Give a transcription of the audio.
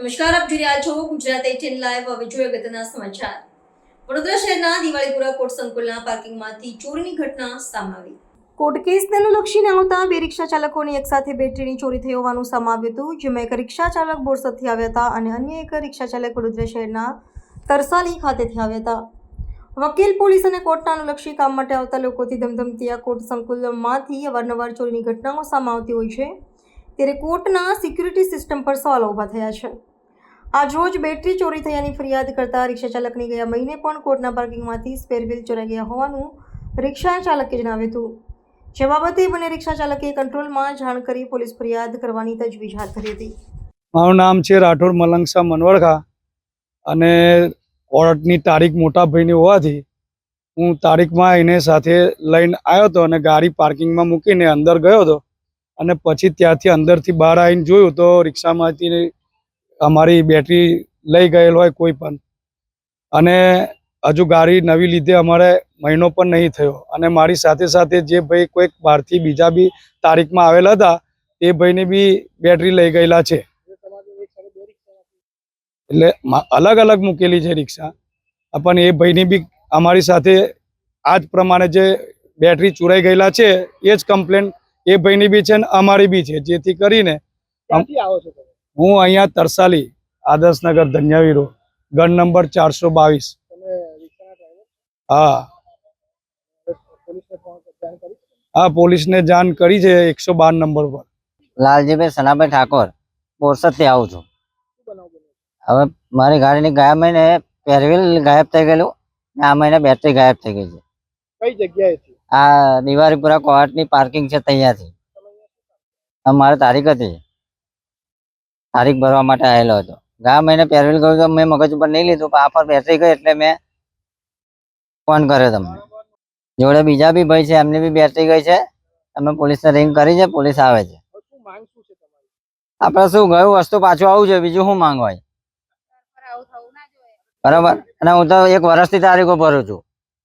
નમસ્કાર, આપ જોઈ રહ્યા છો ગુજરાત એટીન લાઈવ હવે જોઈએ અગત્યના સમાચાર. વડોદરા શહેરના દિવાળીપુરા કોટ સંકુલના પાર્કિંગમાંથી ચોરીની ઘટના સામે આવી. કોર્ટ કેસને અનુલક્ષીને આવતા બે રિક્ષા ચાલકોની એકસાથે બેટરીની ચોરી થઈ હોવાનું સમાવ્યું હતું, જેમાં એક રિક્ષા ચાલક બોરસદથી આવ્યા હતા અને અન્ય એક રિક્ષા ચાલક વડોદરા શહેરના તરસાલી ખાતેથી આવ્યા હતા. વકીલ, પોલીસ અને કોર્ટના અનુલક્ષી કામ માટે આવતા લોકોથી ધમધમતી આ કોર્ટ સંકુલમાંથી અવારનવાર ચોરીની ઘટનાઓ સામે આવતી હોય છે. ત્યારે કોર્ટના સિક્યુરિટી સિસ્ટમ પર સવાલો ઊભા થયા છે. આજ રોજ બેટરી ચોરી થયાની ફરિયાદ કરતા રિક્ષા ચાલકની ગયા મહિને પણ કોર્ટના પાર્કિંગમાંથી સ્પેર વ્હીલ ચોરાઈ ગયા હોવાનું રિક્ષા ચાલકે જણાવ્યું હતું. જે બાબતે બંને રિક્ષા ચાલકે કંટ્રોલમાં જાણ કરી પોલીસ ફરિયાદ કરવાની તજવીજ હાથ ધરી હતી. મારું નામ છે રાઠોડ મલંગસા મનવડખા અને કોર્ટની તારીખ મોટા ભાઈની હોવાથી હું તારીખમાં એને સાથે લઈને આવ્યો હતો અને ગાડી પાર્કિંગમાં મૂકીને અંદર ગયો હતો અને પછી ત્યાંથી અંદરથી બહાર આવીને જોયું તો રિક્ષામાંથી અમારી બેટરી લઈ ગયેલ હોય કોઈ પણ. અને હજુ ગાડી નવી લીધે અમારે મહિનો પણ નહીં થયો. અને મારી સાથે સાથે જે ભાઈ કોઈક બહારથી બીજા બી તારીખમાં આવેલા હતા એ ભાઈને બી બેટરી લઈ ગયેલા છે. એટલે અલગ અલગ મૂકેલી છે રિક્ષા. પણ એ ભાઈની બી અમારી સાથે આ જ પ્રમાણે જે બેટરી ચોરાઈ ગયેલા છે, એ જ કમ્પ્લેન એ ભાઈની બી છે ને અમારી બી છે. જેથી કરીને આવો છો હું અહીંયા તરસાલી આદર્શનગર ધન્યાવીરો. ગણ નંબર ચારસો બાવીસ. તમે રિક્ષાના ડ્રાઈવર હા. હા પોલીસને જાણ કરી છે એકસો બાર નંબર પર. લાલજીભાઈ સનાભાઈ ઠાકોર બોરસદથી આવું છું. હવે મારી ગાડીની ગયા મહિને પહેરવેલ ગાયબ થઈ ગયેલું ને આ મહિને બેટરી ગાયબ થઈ ગઈ છે. કઈ જગ્યાએથી આ દિવાળીપુરા કોર્ટની પાર્કિંગ છે ત્યાંથી આ મારી તારીખ હતી. તારીખ ભરવા માટે આવેલો હતો. ગયા મહિને પહેરવેલ ગયો તો મેં મગજ ઉપર નહીં લીધું પણ આ પર બેટરી ગઈ એટલે મેં ફોન કર્યો તમને. જોડે બીજા બી ભાઈ છે એમની બી બેટરી ગઈ છે. અમે પોલીસને રિંગ કરી છે પોલીસ આવે છે. આપણે શું ગયું વસ્તુ પાછું આવું છે બીજું શું માંગવાય બરાબર. અને હું તો એક વર્ષથી તારીખો ભરું છું.